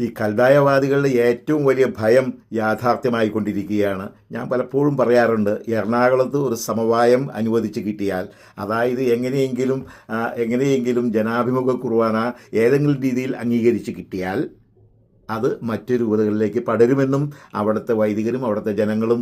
ഈ കൽതായവാദികളുടെ ഏറ്റവും വലിയ ഭയം യാഥാർത്ഥ്യമായിക്കൊണ്ടിരിക്കുകയാണ്. ഞാൻ പലപ്പോഴും പറയാറുണ്ട് എറണാകുളത്ത് ഒരു സമവായം അനുവദിച്ച് കിട്ടിയാൽ അതായത് എങ്ങനെയെങ്കിലും എങ്ങനെയെങ്കിലും ജനാഭിമുഖ കുർബാന ഏതെങ്കിലും രീതിയിൽ അംഗീകരിച്ച് കിട്ടിയാൽ അത് മറ്റു രൂപതകളിലേക്ക് പടരുമെന്നും അവിടുത്തെ വൈദികരും അവിടുത്തെ ജനങ്ങളും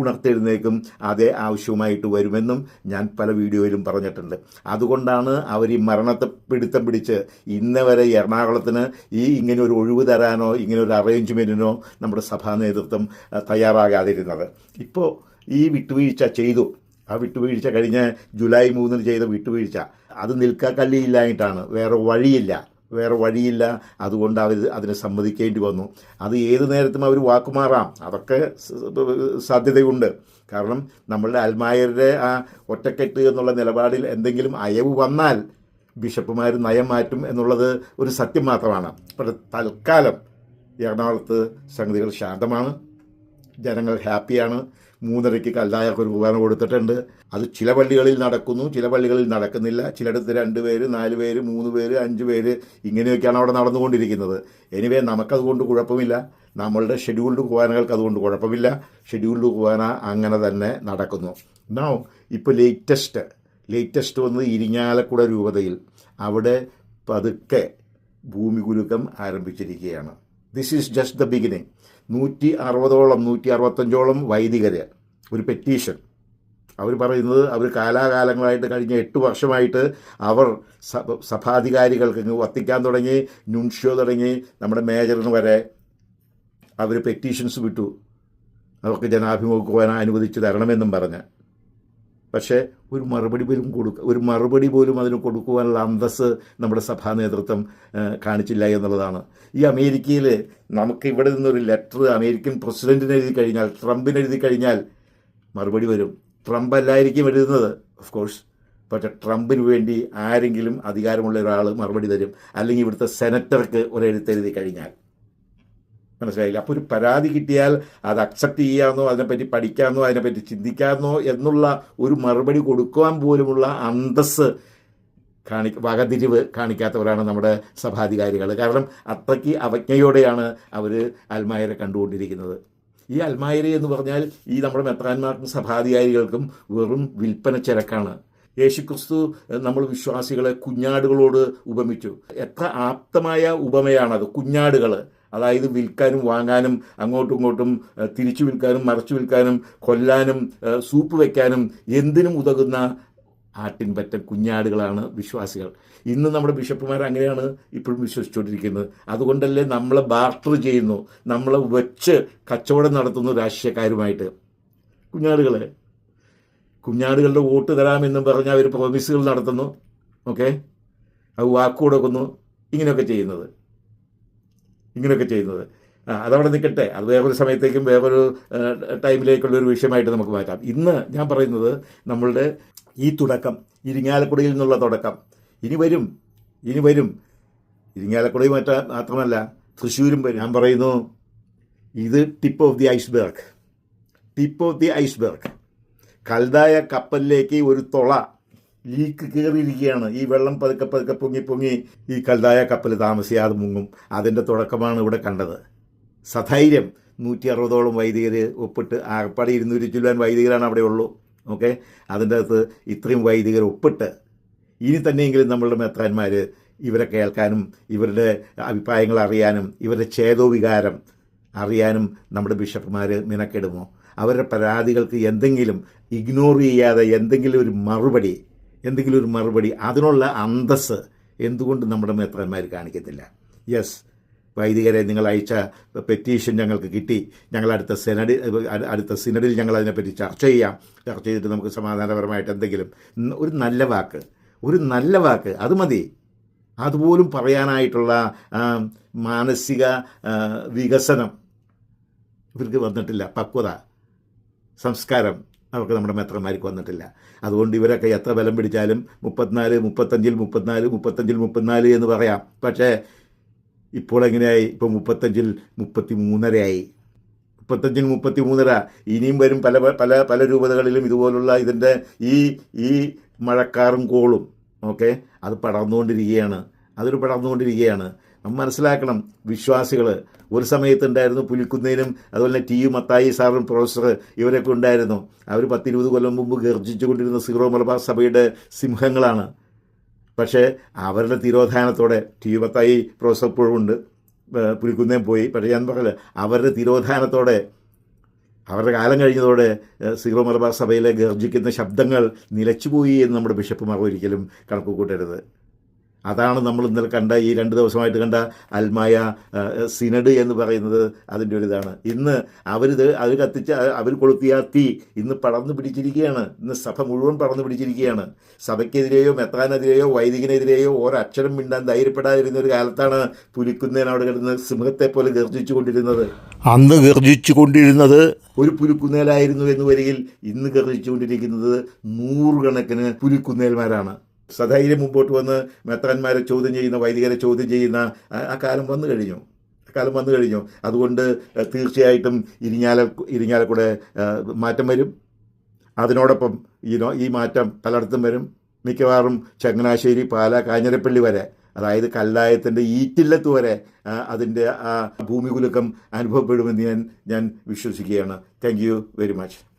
ഉണർത്തെഴുന്നേക്കും അതേ ആവശ്യവുമായിട്ട് വരുമെന്നും ഞാൻ പല വീഡിയോയിലും പറഞ്ഞിട്ടുണ്ട്. അതുകൊണ്ടാണ് അവർ ഈ മരണത്തെ പിടുത്തം പിടിച്ച് ഇന്ന് വരെ എറണാകുളത്തിന് ഈ ഇങ്ങനെ ഒരു ഒഴിവ് തരാനോ ഇങ്ങനെ ഒരു അറേഞ്ച്മെന്റിനോ നമ്മുടെ സഭാ നേതൃത്വം തയ്യാറാകാതിരുന്നത്. ഇപ്പോൾ ഈ വിട്ടുവീഴ്ച ചെയ്തു. ആ വിട്ടുവീഴ്ച കഴിഞ്ഞ ജൂലൈ മൂന്നിന് ചെയ്ത വിട്ടുവീഴ്ച. അത് നിൽക്കാക്കല്ലിയില്ലായിട്ടാണ് വേറെ വഴിയില്ല. വേറെ വഴിയില്ല. അതുകൊണ്ട് അവർ അതിനെ സമ്മതിക്കേണ്ടി വന്നു. അത് ഏത് നേരത്തും അവർ വാക്കുമാറാം. അതൊക്കെ സാധ്യതയുണ്ട്. കാരണം നമ്മളുടെ അൽമായരുടെ ആ ഒറ്റക്കെട്ട് എന്നുള്ള നിലപാടിൽ എന്തെങ്കിലും അയവ് വന്നാൽ ബിഷപ്പുമാർ നയം മാറ്റും എന്നുള്ളത് ഒരു സത്യം മാത്രമാണ്. പക്ഷേ തൽക്കാലം എറണാകുളത്ത് സംഗതികൾ ശാന്തമാണ്. ജനങ്ങൾ ഹാപ്പിയാണ്. മൂന്നരയ്ക്ക് ഒരു ഉപകരണം കൊടുത്തിട്ടുണ്ട്. അത് ചില പള്ളികളിൽ നടക്കുന്നു ചില പള്ളികളിൽ നടക്കുന്നില്ല. ചിലയിടത്ത് രണ്ട് പേര് നാല് പേര് മൂന്ന് പേര് അഞ്ച് പേര് ഇങ്ങനെയൊക്കെയാണ് അവിടെ നടന്നുകൊണ്ടിരിക്കുന്നത്. എനിവേ നമുക്കതുകൊണ്ട് കുഴപ്പമില്ല. നമ്മളുടെ ഷെഡ്യൂൾഡ് കുവാനകൾക്ക് അതുകൊണ്ട് കുഴപ്പമില്ല. ഷെഡ്യൂൾഡ് കുവാന അങ്ങനെ തന്നെ നടക്കുന്നു. നോ ഇപ്പോൾ ലേറ്റസ്റ്റ് ലേറ്റസ്റ്റ് വന്നത് ഇരിങ്ങാലക്കുട രൂപതയിൽ. അവിടെ പതുക്കെ ഭൂമി ആരംഭിച്ചിരിക്കുകയാണ്. This is just the beginning നൂറ്റി അറുപതോളം നൂറ്റി അറുപത്തഞ്ചോളം വൈദികർ ഒരു പെറ്റീഷൻ അവർ പറയുന്നത് അവർ കാലാകാലങ്ങളായിട്ട് കഴിഞ്ഞ എട്ട് വർഷമായിട്ട് അവർ സഭ സഭാധികാരികൾക്ക് വത്തിക്കാൻ തുടങ്ങി നുൻഷ്യോ തുടങ്ങി നമ്മുടെ മേജറിന് വരെ അവർ പെറ്റീഷൻസ് വിട്ടു. അവർക്ക് ജനാഭിമുഖിക്കുവാൻ അനുവദിച്ച് തരണമെന്നും പറഞ്ഞ്. പക്ഷേ ഒരു മറുപടി പോലും കൊടുക്ക ഒരു മറുപടി പോലും അതിന് കൊടുക്കുവാനുള്ള അന്തസ് നമ്മുടെ സഭാ നേതൃത്വം കാണിച്ചില്ല എന്നുള്ളതാണ്. ഈ അമേരിക്കയിൽ നമുക്ക് ഇവിടെ നിന്നൊരു ലെറ്റർ അമേരിക്കൻ പ്രസിഡന്റിന് എഴുതി കഴിഞ്ഞാൽ ട്രംപിന് എഴുതി കഴിഞ്ഞാൽ മറുപടി വരും. ട്രംപ് അല്ലായിരിക്കും എഴുതുന്നത് ഓഫ് കോഴ്സ് പക്ഷെ ട്രംപിന് വേണ്ടി ആരെങ്കിലും അധികാരമുള്ള ഒരാൾ മറുപടി തരും. അല്ലെങ്കിൽ ഇവിടുത്തെ സെനറ്റർക്ക് ഒരു എഴുത്തെഴുതി കഴിഞ്ഞാൽ. മനസ്സിലായില്ല. അപ്പോൾ ഒരു പരാതി കിട്ടിയാൽ അത് അക്സെപ്റ്റ് ചെയ്യാമെന്നോ അതിനെപ്പറ്റി പഠിക്കാമെന്നോ അതിനെപ്പറ്റി ചിന്തിക്കാമെന്നോ എന്നുള്ള ഒരു മറുപടി കൊടുക്കുവാൻ പോലുമുള്ള അന്തസ് കാണി വകതിരിവ് കാണിക്കാത്തവരാണ് നമ്മുടെ സഭാധികാരികൾ. കാരണം അത്രയ്ക്ക് അവജ്ഞയോടെയാണ് അവർ അൽമായരെ കണ്ടുകൊണ്ടിരിക്കുന്നത്. ഈ അൽമായര എന്ന് പറഞ്ഞാൽ ഈ നമ്മുടെ മെത്രാന്മാർക്കും സഭാധികാരികൾക്കും വെറും വിൽപ്പന ചരക്കാണ്. യേശുക്രിസ്തു നമ്മൾ വിശ്വാസികളെ കുഞ്ഞാടുകളോട് ഉപമിച്ചു. എത്ര ആപ്തമായ ഉപമയാണത് കുഞ്ഞാടുകൾ അതായത് വിൽക്കാനും വാങ്ങാനും അങ്ങോട്ടും ഇങ്ങോട്ടും തിരിച്ചു വിൽക്കാനും മറച്ചു വിൽക്കാനും കൊല്ലാനും സൂപ്പ് വയ്ക്കാനും എന്തിനും ഉതകുന്ന ആട്ടിൻപറ്റ കുഞ്ഞാടുകളാണ് വിശ്വാസികൾ. ഇന്ന് നമ്മുടെ ബിഷപ്പുമാർ അങ്ങനെയാണ് ഇപ്പോഴും വിശ്വസിച്ചുകൊണ്ടിരിക്കുന്നത്. അതുകൊണ്ടല്ലേ നമ്മളെ ബാർട്ടർ ചെയ്യുന്നു നമ്മളെ വെച്ച് കച്ചവടം നടത്തുന്നു രാഷ്ട്രീയക്കാരുമായിട്ട്. കുഞ്ഞാടുകളെ കുഞ്ഞാടുകളുടെ വോട്ട് തരാമെന്നും പറഞ്ഞ് അവർ പ്രോമിസുകൾ നടത്തുന്നു ഓക്കെ അത് വാക്കുകൊടുക്കുന്നു ഇങ്ങനെയൊക്കെ ചെയ്യുന്നത്. ഇങ്ങനെയൊക്കെ ചെയ്യുന്നത്. അതവിടെ നിൽക്കട്ടെ. അത് വേറൊരു സമയത്തേക്കും വേറൊരു ടൈമിലേക്കുള്ളൊരു വിഷയമായിട്ട് നമുക്ക് മാറ്റാം. ഇന്ന് ഞാൻ പറയുന്നത് നമ്മളുടെ ഈ തുടക്കം ഇരിങ്ങാലക്കുടയിൽ നിന്നുള്ള തുടക്കം. ഇനി വരും ഇനി വരും. ഇരിങ്ങാലക്കുടയിൽ മറ്റ മാത്രമല്ല തൃശ്ശൂരും ഞാൻ പറയുന്നു ഇത് tip of the iceberg tip of the iceberg കൽതായ കപ്പലിലേക്ക് ഒരു തുള ലീക്ക് കയറിയിരിക്കുകയാണ്. ഈ വെള്ളം പതുക്കെ പതുക്കെ പൊങ്ങി പൊങ്ങി ഈ കൽതായ കപ്പൽ താമസിയാതെ മുങ്ങും. അതിന്റെ തുടക്കമാണ് ഇവിടെ കണ്ടത്. സധൈര്യം. നൂറ്റി അറുപതോളം വൈദികർ ഒപ്പിട്ട് ആകപ്പാടെ ഇരുന്നൂറ്റി ചുല്ലാൻ വൈദികരാണ് അവിടെ ഉള്ളൂ. ഓക്കെ? അതിന്റെ അകത്ത് ഇത്രയും വൈദികർ ഒപ്പിട്ട് ഇനി തന്നെയെങ്കിലും നമ്മളുടെ മെത്രാന്മാർ ഇവരെ കേൾക്കാനും ഇവരുടെ അഭിപ്രായങ്ങൾ അറിയാനും ഇവരുടെ ഛേദോവികാരം അറിയാനും നമ്മുടെ ബിഷപ്പുമാർ മിനക്കെടുമോ? അവരുടെ പരാതികൾക്ക് എന്തെങ്കിലും ഇഗ്നോർ ചെയ്യാതെ എന്തെങ്കിലും ഒരു മറുപടി എന്തെങ്കിലും ഒരു മറുപടി അതിനുള്ള അന്തസ് എന്തുകൊണ്ട് നമ്മുടെ മേത്രന്മാർ കാണിക്കത്തില്ല? യെസ് വൈദികരെ നിങ്ങൾ അയച്ച പെറ്റീഷൻ ഞങ്ങൾക്ക് കിട്ടി. ഞങ്ങൾ അടുത്ത സെനഡിൽ അടുത്ത സിനഡിൽ ഞങ്ങൾ അതിനെപ്പറ്റി ചർച്ച ചെയ്യാം. ചർച്ച ചെയ്തിട്ട് നമുക്ക് സമാധാനപരമായിട്ട് എന്തെങ്കിലും ഒരു നല്ല വാക്ക് ഒരു നല്ല വാക്ക് അത് മതി. അതുപോലും പറയാനായിട്ടുള്ള മാനസിക വികസനം ഇവർക്ക് വന്നിട്ടില്ല. പക്വത സംസ്കാരം അവർക്ക് നമ്മുടെ മെത്രന്മാർക്ക് വന്നിട്ടില്ല. അതുകൊണ്ട് ഇവരൊക്കെ എത്ര ബലം പിടിച്ചാലും മുപ്പത്തിനാല് മുപ്പത്തഞ്ചിൽ മുപ്പത്തിനാല് മുപ്പത്തഞ്ചിൽ മുപ്പത്തിനാല് എന്ന് പറയാം. പക്ഷേ ഇപ്പോൾ എങ്ങനെയായി? ഇപ്പോൾ മുപ്പത്തഞ്ചിൽ മുപ്പത്തി മൂന്നരയായി മുപ്പത്തഞ്ചിൽ മുപ്പത്തി മൂന്നര ഇനിയും വരും പല പല പല രൂപതകളിലും ഇതുപോലുള്ള ഇതിന്റെ ഈ ഈ മഴക്കാറും കോളും. ഓക്കെ? അത് പടർന്നുകൊണ്ടിരിക്കുകയാണ്. അതൊരു പടർന്നുകൊണ്ടിരിക്കുകയാണ്. നമ്മൾ മനസ്സിലാക്കണം വിശ്വാസികൾ ഒരു സമയത്തുണ്ടായിരുന്നു പുലിക്കുന്നേനും അതുപോലെ തന്നെ ടി യു മത്തായി സാറും പ്രൊഫസർ ഇവരൊക്കെ ഉണ്ടായിരുന്നു. അവർ പത്തിരുപത് കൊല്ലം മുമ്പ് ഗർജിച്ചുകൊണ്ടിരുന്ന സീറോ മലബാർ സഭയുടെ സിംഹങ്ങളാണ്. പക്ഷേ അവരുടെ തിരോധാനത്തോടെ ടി യു മത്തായി പ്രൊഫസർ ഇപ്പോഴും ഉണ്ട്. പുലിക്കുന്നേം പോയി. പക്ഷേ ഞാൻ പറഞ്ഞില്ല അവരുടെ തിരോധാനത്തോടെ അവരുടെ കാലം കഴിഞ്ഞതോടെ സീറോ മലബാർ സഭയിലെ ഗർജിക്കുന്ന ശബ്ദങ്ങൾ നിലച്ചുപോയി എന്ന് നമ്മുടെ ബിഷപ്പുമാർ ഒരിക്കലും കണക്ക് കൂട്ടരുത് അതാണ് നമ്മൾ ഇന്നലെ കണ്ട ഈ രണ്ട് ദിവസമായിട്ട് കണ്ട അൽമായ സിനഡ് എന്ന് പറയുന്നത് അതിന്റെ ഒരു ഇതാണ്. ഇന്ന് അവരിത് അവർ കത്തിച്ച അവർ കൊളുത്തിയ തീ ഇന്ന് പടർന്നു പിടിച്ചിരിക്കുകയാണ്. ഇന്ന് സഭ മുഴുവൻ പടർന്നു പിടിച്ചിരിക്കുകയാണ്. സഭയ്ക്കെതിരെയോ മെത്താനെതിരെയോ വൈദികനെതിരെയോ ഒരക്ഷരം മിണ്ടാൻ ധൈര്യപ്പെടാതിരുന്ന ഒരു കാലത്താണ് പുലിക്കുന്നേൻ അവിടെ കിടന്ന് സിംഹത്തെ പോലെ ഗർജിച്ചു കൊണ്ടിരുന്നത്. അന്ന് ഗർജിച്ചു കൊണ്ടിരുന്നത് ഒരു പുലിക്കുന്നേലായിരുന്നു എന്ന് വരികിൽ ഇന്ന് ഗർജിച്ചു കൊണ്ടിരിക്കുന്നത് നൂറുകണക്കിന് പുലിക്കുന്നേൽമാരാണ്. സധൈര്യം മുമ്പോട്ട് വന്ന് മെത്രാന്മാരെ ചോദ്യം ചെയ്യുന്ന വൈദികരെ ചോദ്യം ചെയ്യുന്ന ആ- കാലം വന്നു കഴിഞ്ഞു. കാലം വന്നു കഴിഞ്ഞു. അതുകൊണ്ട് തീർച്ചയായിട്ടും ഇരിഞ്ഞാല ഇരിഞ്ഞാലക്കൂടെ മാറ്റം വരും. അതിനോടൊപ്പം ഈ ഈ മാറ്റം പലയിടത്തും വരും. മിക്കവാറും ചങ്ങനാശ്ശേരി പാല കാഞ്ഞിരപ്പള്ളി വരെ അതായത് കല്ലായത്തിന്റെ ഈറ്റില്ലത്ത് വരെ അതിന്റെ ആ ഭൂമികുലുക്കം അനുഭവപ്പെടുമെന്ന് ഞാൻ ഞാൻ വിശ്വസിക്കുകയാണ്. Thank you very much